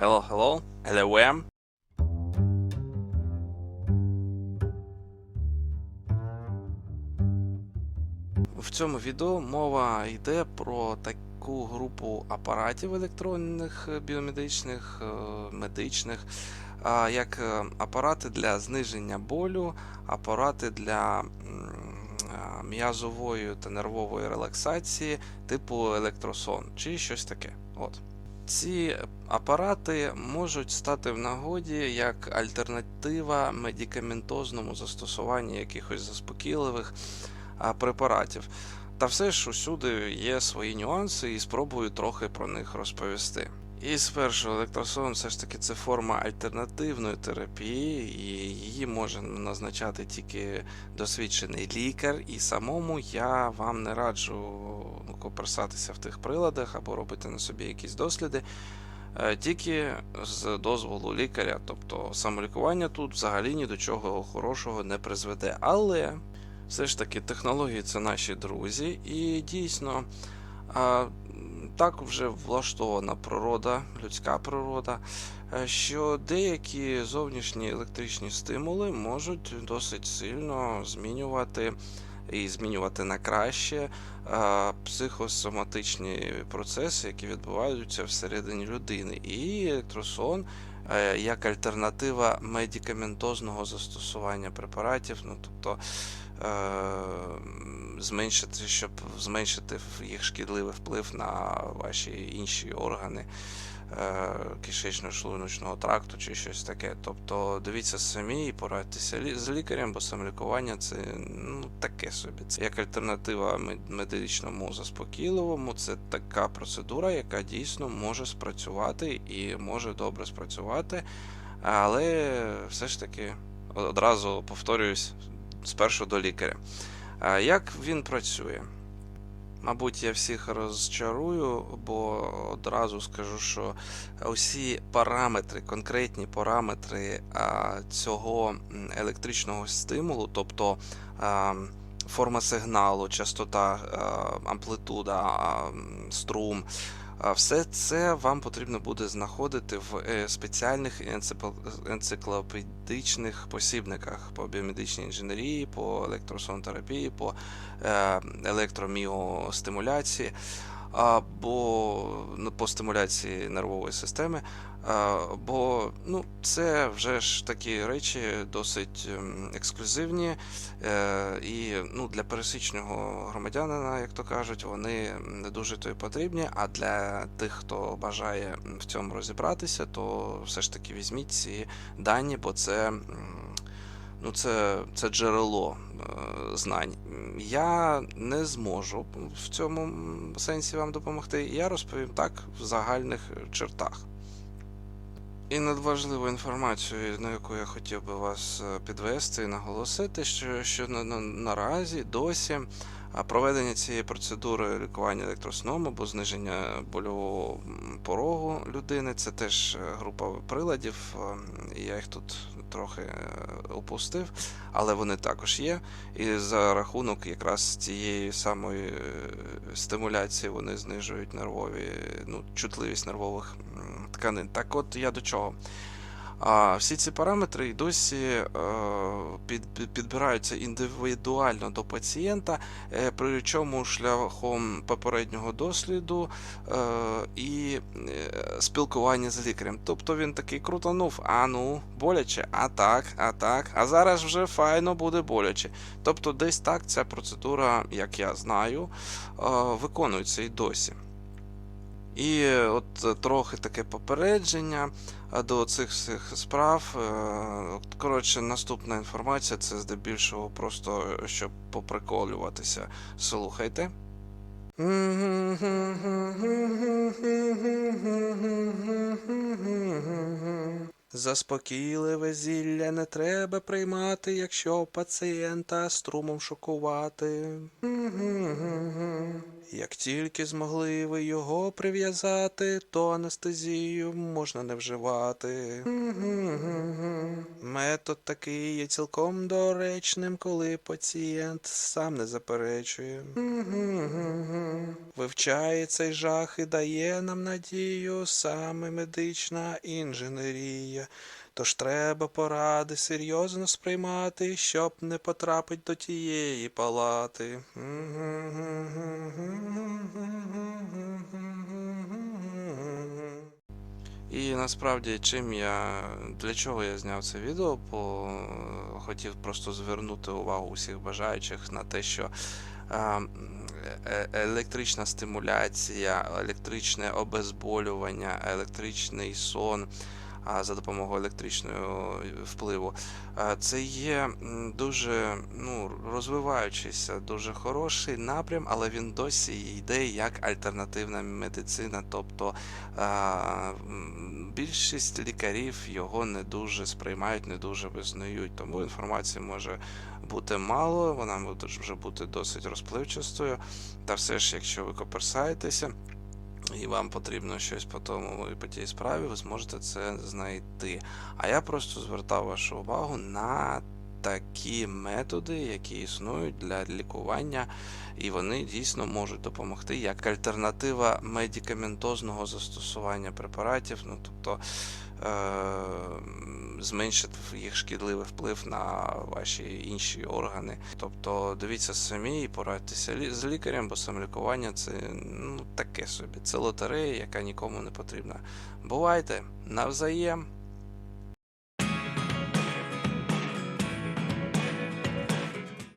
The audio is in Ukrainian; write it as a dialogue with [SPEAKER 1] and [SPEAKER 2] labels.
[SPEAKER 1] Hello, hello, LLM. В цьому відео мова йде про таку групу апаратів електронних е, біомедичних, е, медичних, як е, апарати для зниження болю, апарати для м'язової та нервової релаксації, типу електросон чи щось таке. От. Ці апарати можуть стати в нагоді як альтернатива медикаментозному застосуванню якихось заспокійливих препаратів. Та все ж усюди є свої нюанси, і спробую трохи про них розповісти. І спершу електросон все ж таки це форма альтернативної терапії, і її може назначати тільки досвідчений лікар, і самому я вам не раджу коперсатися в тих приладах або робити на собі якісь досліди. е, Тільки з дозволу лікаря, тобто самолікування тут взагалі ні до чого хорошого не призведе. Але все ж таки технології це наші друзі, і дійсно так вже влаштована природа, людська природа, е, що деякі зовнішні електричні стимули можуть досить сильно змінювати і змінювати на краще психосоматичні процеси, які відбуваються всередині людини. І електросон е, як альтернатива медикаментозного застосування препаратів, ну тобто е, зменшити, щоб зменшити їх шкідливий вплив на ваші інші органи кишечно-шлуночного тракту чи щось таке. Тобто дивіться самі і порадьтеся з лікарем, бо самолікування це ну, таке собі. Це як альтернатива медичному заспокійливому, це така процедура, яка дійсно може спрацювати і може добре спрацювати. Але все ж таки одразу повторююсь спершу до лікаря. Як він працює? Мабуть, я всіх розчарую, бо одразу скажу, що усі параметри, конкретні параметри цього електричного стимулу, тобто форма сигналу, частота, амплитуда, струм, все це вам потрібно буде знаходити в е, спеціальних енциклопедичних посібниках по біомедичній інженерії, по електросонотерапії, по е, електроміостимуляції або ну, по стимуляції нервової системи. Бо ну, це вже ж такі речі досить ем, ексклюзивні, е, і ну, для пересічного громадянина, як то кажуть, вони не дуже то й потрібні. А для тих, хто бажає в цьому розібратися, то все ж таки візьміть ці дані, бо це. Ну, це, це джерело е, знань. Я не зможу в цьому сенсі вам допомогти. Я розповім так в загальних чертах. І надважливу інформацію, на яку я хотів би вас е, підвести і наголосити, що, що на, на, наразі досі а, проведення цієї процедури лікування електросном або зниження больового порогу людини це теж е, група приладів. е, Я їх тут трохи е, опустив, але вони також є. І за рахунок якраз цієї самої стимуляції вони знижують нервові, ну, чутливість нервових тканин. Так от я до чого. А всі ці параметри й досі е, під, під- підбираються індивідуально до пацієнта, е, причому шляхом попереднього досліду е, і спілкування з лікарем. Тобто він такий крутанув, а ну, боляче, а так, а так, а зараз вже файно буде боляче. Тобто, десь так ця процедура, як я знаю, виконується і досі. І е, от е, трохи таке попередження до цих всіх справ. Е, Коротше, наступна інформація це здебільшого просто е, щоб поприколюватися. Слухайте. Заспокійливе зілля не треба приймати, якщо пацієнта струмом шокувати. Як тільки змогли ви його прив'язати, то анестезію можна не вживати. Метод такий є цілком доречним, коли пацієнт сам не заперечує. Вивчає цей жах і дає нам надію саме медична інженерія. Тож треба поради серйозно сприймати, щоб не потрапить до тієї палати. І насправді, чим я для чого я зняв це відео, бо хотів просто звернути увагу усіх бажаючих на те, що а, е- електрична стимуляція, електричне обезболювання, електричний сон за допомогою електричного впливу. Це є дуже ну, розвиваючийся, дуже хороший напрям, але він досі йде як альтернативна медицина. Тобто більшість лікарів його не дуже сприймають, не дуже визнають. Тому інформації може бути мало, вона може бути досить розпливчастою. Та все ж, якщо ви коперсаєтеся, і вам потрібно щось по тому по тій справі, ви зможете це знайти. А я просто звертав вашу увагу на такі методи, які існують для лікування, і вони дійсно можуть допомогти як альтернатива медикаментозного застосування препаратів. Ну тобто е- зменшити їх шкідливий вплив на ваші інші органи. Тобто дивіться самі і порадьтеся з лікарем, бо самолікування це ну таке собі. Це лотерея, яка нікому не потрібна. Бувайте навзаєм.